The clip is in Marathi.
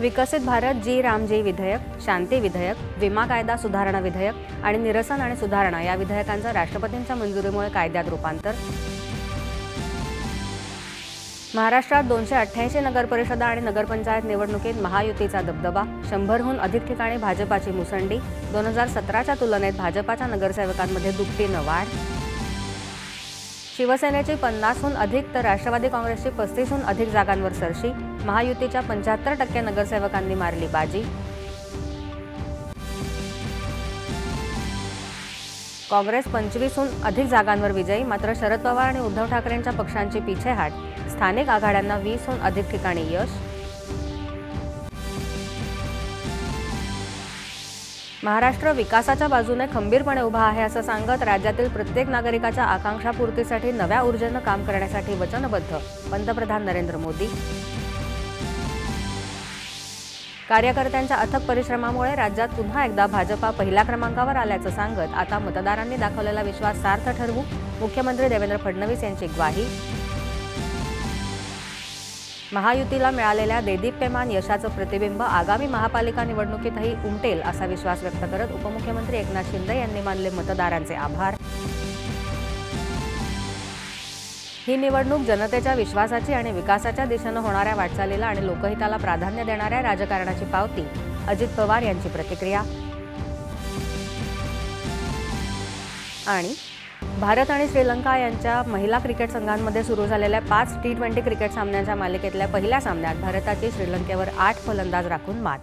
विकसित भारत जी रामजी विधेयक शांती विधेयक विमा कायदा सुधारणा विधेयक आणि निरसन आणि सुधारणा या विधेयकांचं राष्ट्रपतींच्या मंजुरीमुळे कायद्यात रूपांतर. महाराष्ट्रात दोनशे अठ्ठ्याऐंशी नगरपरिषदा आणि नगरपंचायत निवडणुकीत महायुतीचा दबदबा शंभरहून अधिक ठिकाणी भाजपाची मुसंडी दोन हजार सतराच्या तुलनेत भाजपाच्या नगरसेवकांमध्ये दुपटीनं वाढ शिवसेनेची पन्नासहून अधिक तर राष्ट्रवादी काँग्रेसची पस्तीसहून अधिक जागांवर सरशी. महायुतीच्या पंच्याहत्तर टक्के नगरसेवकांनी मारली बाजी. काँग्रेस पंचवीसहून अधिक जागांवर विजयी मात्र शरद पवार आणि उद्धव ठाकरेंच्या पक्षांची पिछेहाट. स्थानिक आघाड्यांना वीसहून अधिक ठिकाणी यश. महाराष्ट्र विकासाच्या बाजूने खंबीरपणे उभा आहे असं सांगत राज्यातील प्रत्येक नागरिकाच्या आकांक्षापूर्तीसाठी नव्या ऊर्जेनं काम करण्यासाठी वचनबद्ध. पंतप्रधान नरेंद्र मोदी. कार्यकर्त्यांच्या अथक परिश्रमामुळे राज्यात पुन्हा एकदा भाजपा पहिल्या क्रमांकावर आल्याचं सांगत आता मतदारांनी दाखवलेला विश्वास सार्थ ठरवू मुख्यमंत्री देवेंद्र फडणवीस यांची ग्वाही. महायुतीला मिळालेल्या देदीप्यमान यशाचं प्रतिबिंब आगामी महापालिका निवडणुकीतही उमटेल असा विश्वास व्यक्त करत उपमुख्यमंत्री एकनाथ शिंदे यांनी मानले मतदारांचे आभार. ही निवडणूक जनतेच्या विश्वासाची आणि विकासाच्या दिशेनं होणाऱ्या वाटचालीला आणि लोकहिताला प्राधान्य देणाऱ्या राजकारणाची पावती अजित पवार यांची प्रतिक्रिया. आणि भारत आणि श्रीलंका यांच्या महिला क्रिकेट संघांमध्ये सुरू झालेल्या पाच टी ट्वेंटी क्रिकेट सामन्यांच्या मालिकेतल्या पहिल्या सामन्यात भारताची श्रीलंकेवर आठ फलंदाज राखून मात.